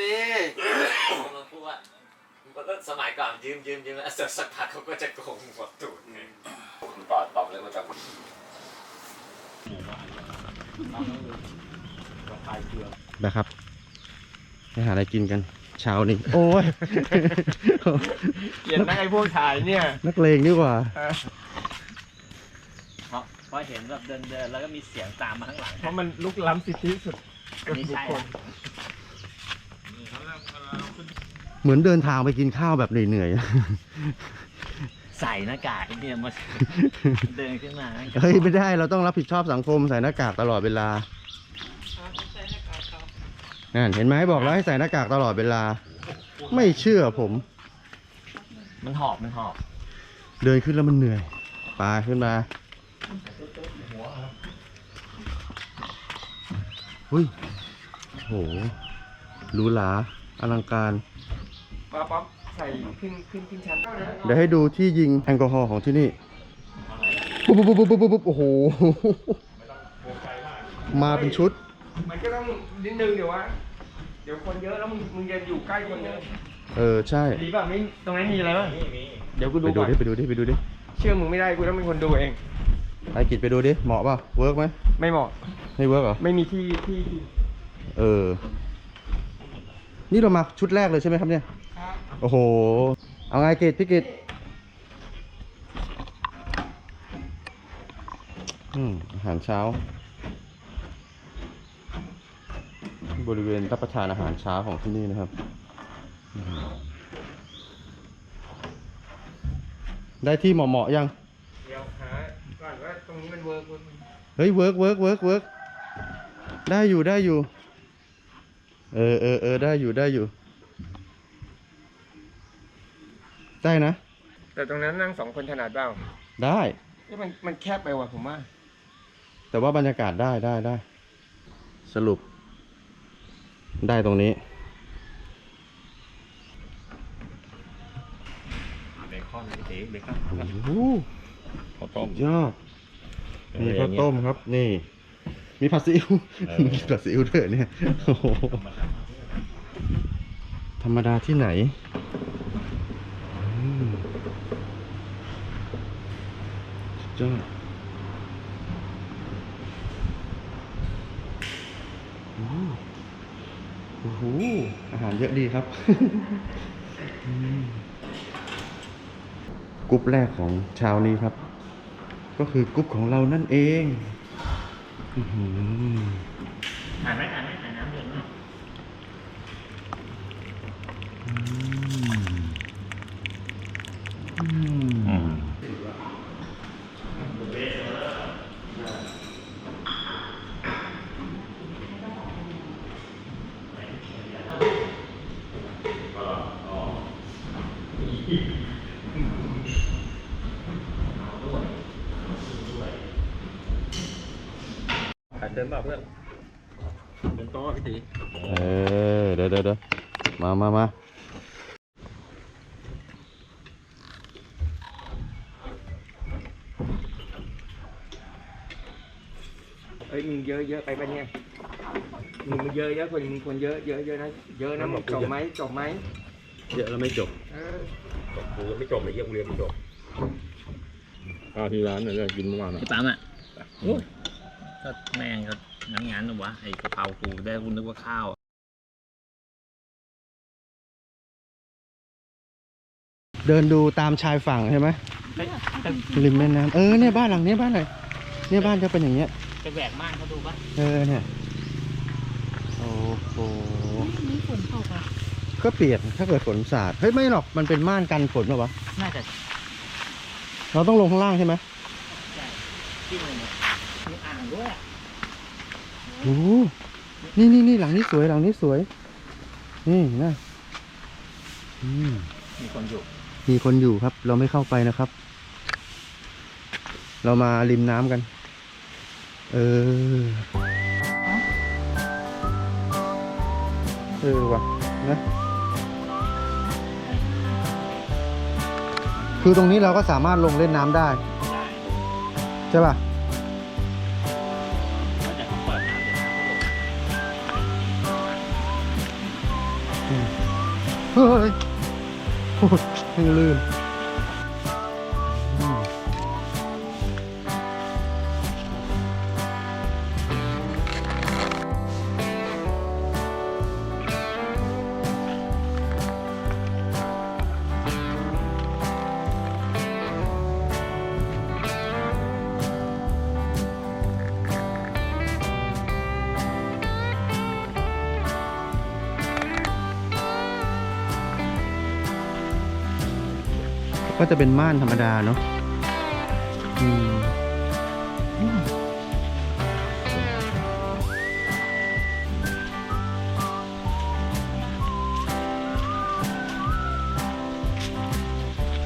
เลยยืมบัตรนี่มันพูดว่ามันก็สมัยก่อนยืมยืมยืมแล้วสักสักพักเขาก็จะโกงหมดตูดไงคุณตอบตอบเลยมาจากนะครับไปหาอะไรกินกันเช้านี้โอ้ยเกลียดนะไอ้พวกถ่ายเนี่ย นักเลงดีกว่าเพราะเพราะเห็นแบบเดินเดินแล้วก็มีเสียงตามมาข้างหลังเพราะมันลุกล้ำสิทธิสุดอันนี้ใช่บุคคล เหมือนเดินทางไปกินข้าวแบบเหนื่อยใส่หน้ากากไอ้เนี่ยมาเดินขึ้นมาๆ เฮ้ยไม่ได้เราต้องรับผิดชอบสังคมใส่หน้ากากตลอดเวลานั่นเห็นไหมบอกแล้วให้ใส่หน้ากากตลอดเวลา ไม่เชื่อผม มันหอบมันหอบเดินขึ้นแล้วมันเหนื่อยไปขึ้นมาหุ้ยโหหรูหรา อลังการ ป๊อปป๊อปใส่ขึ้นขึ้นขึ้นชั้นเดี๋ยวให้ดูที่ยิงแอลกอฮอล์ของที่นี่ปุ๊บปุ๊บปุ๊บปุ๊บปุ๊บปุ๊บโอ้โห มาเป็นชุด มันก็ต้องนิดนึงเดี๋ยววะเดี๋ยวคนเยอะแล้วมึงมึงจะอยู่ใกล้คนเยอะเออใช่ ดีป่ะไม่ตรงนั้นมีอะไรบ้างเดี๋ยวกูไปดูดูก่อนดิไปดูดิไปดูดิเชื่อมึงไม่ได้กูต้องเป็นคนดูเอง ไอ้กิจไปดูดิเหมาะป่ะเวิร์กไหมไม่เหมาะไม่เวิร์กเหรอไม่มีที่ที่ที่เออ นี่เรามาชุดแรกเลยใช่ไหมครับเนี่ยโอ้โห เอาไงกิจพี่กิจอืมอาหารเช้า บริเวณรับประทานอาหารเช้าของที่นี่นะครับอืมได้ที่เหมาะๆยัง เดี๋ยวหาก่อนว่าตรงนี้มันเวิร์กเวิร์กเฮ้ยเวิร์กเวิร์กเวิร์กเวิร์กได้อยู่ได้อยู่ เออเออเออได้อยู่ได้อยู่ ได้นะ แต่ตรงนั้นนั่งสองคนถนัดเปล่าได้ เอ้ยมันมันแคบไปว่ะผมว่า แต่ว่าบรรยากาศได้ได้ได้ สรุป ได้ตรงนี้ เบคอนพี่ตีเบคอนโอ้โหข้าวต้มยอดมีข้าวต้มครับนี่ มีผัดซีอิ๊วเออ มีผัดซีอิ๊วด้วยเนี่ยโอ้โหธรรมดาที่ไหนอืมสุดยอดโอ้โหโอ้โหอาหารเยอะดีครับ อืมกรุ๊ปแรกของเช้านี้ครับ ก็คือกรุ๊ปของเรานั่นเอง อื้อหืออ่านไหมอ่านไหมอ่านน้ำเย็นไหมอืม ขาย เติมเปล่าเพื่อนเติมโต๊ะพี่ตีเออเดี๋ยวเดี๋ยวเดี๋ยวมามามาเอ้ยมึงเยอะเยอะไปปะเนี่ยมึงมึงเยอะเยอะคนมึงคนเยอะเยอะเยอะนะเยอะนะมึงจบไหมจบไหมเยอะแล้วไม่จบเออกูยังไม่จบเลยเยี่ยมเรียนไม่จบอ่าที่ร้านเนี่ยกินเมื่อวานอะพี่ปั๊มอะโอ้ย ก็แม่งก็งั้นงั้นนะวะไอ้กะเพรากูได้คุณนึกว่าข้าวเดินดูตามชายฝั่งใช่ไหมริมแม่น้ำเออเนี่ยบ้านหลังเนี้ยบ้านไหนเนี่ยบ้านจะเป็นอย่างเงี้ยจะแหวกม่านเขาดูปะเออเนี่ยโอ้โหนี่ฝนตกอะก็เปลี่ยนถ้าเกิดฝนสาดเฮ้ยไม่หรอกมันเป็นม่านกันฝนหรอวะน่าจะเราต้องลงข้างล่างใช่ไหมใช่ที่มันเนี่ยมีอ่าง ด้วยอะโอ้โหนี่นี่นี่หลังนี้สวยหลังนี้สวย นี่นะอืมมีคนอยู่ มีคนอยู่ครับ เราไม่เข้าไปนะครับ เรามาริมน้ำกัน เออ เออว่ะนะ คือตรงนี้เราก็สามารถลงเล่นน้ำได้ได้ใช่ป่ะ เฮ้ยโอ้ยยังลื่น ก็จะเป็นม่านธรรมดาเนาะ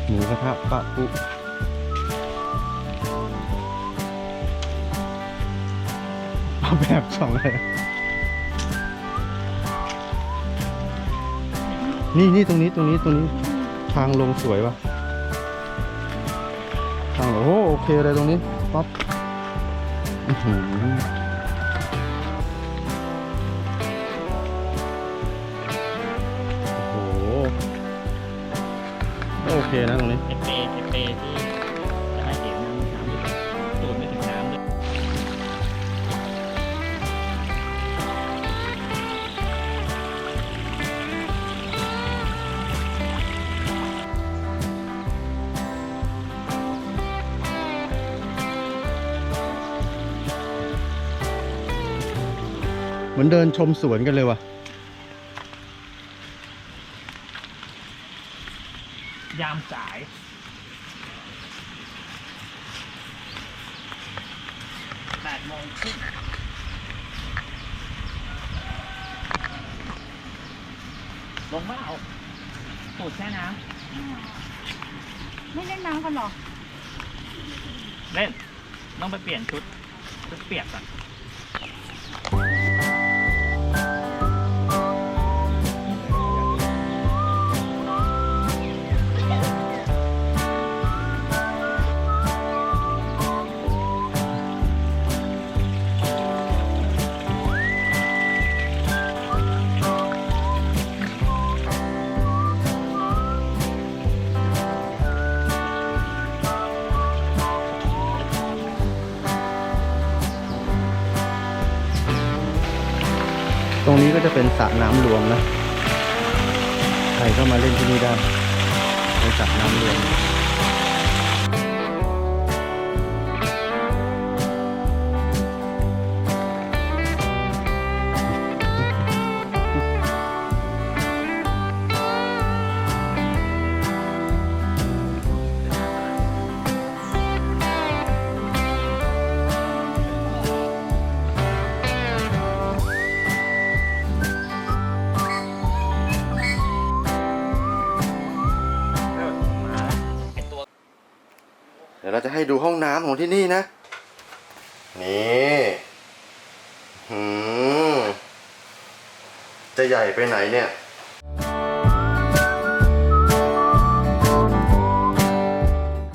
หมูกระทะปะปุเอาแบบสองเลยนี่นี่ตรงนี้ตรงนี้ตรงนี้ทางลงสวยว่ะ ทางโอ้โอเคเลยตรงนี้ป๊อปโอ้โหโอเคนะตรงนี้เอเปเอเปที่ เหมือนเดินชมสวนกันเลยว่ะ ยามสาย แปดโมงครึ่งลงว่าเอาตูดแช่น้ไม่เล่นน้ำกันเหรอำเล่น ต้องไปเปลี่ยนชุดชุดเปียกก่อน รงนี้ก็จะเป็นสระน้ำรวมนะ ใครก็มาเล่นที่นี่ได้เป็นสระน้ำรวม ดี๋ยวเราจะให้ดูห้องน้ำของที่นี่นะ นี่หืมจะใหญ่ไปไหนเนี่ย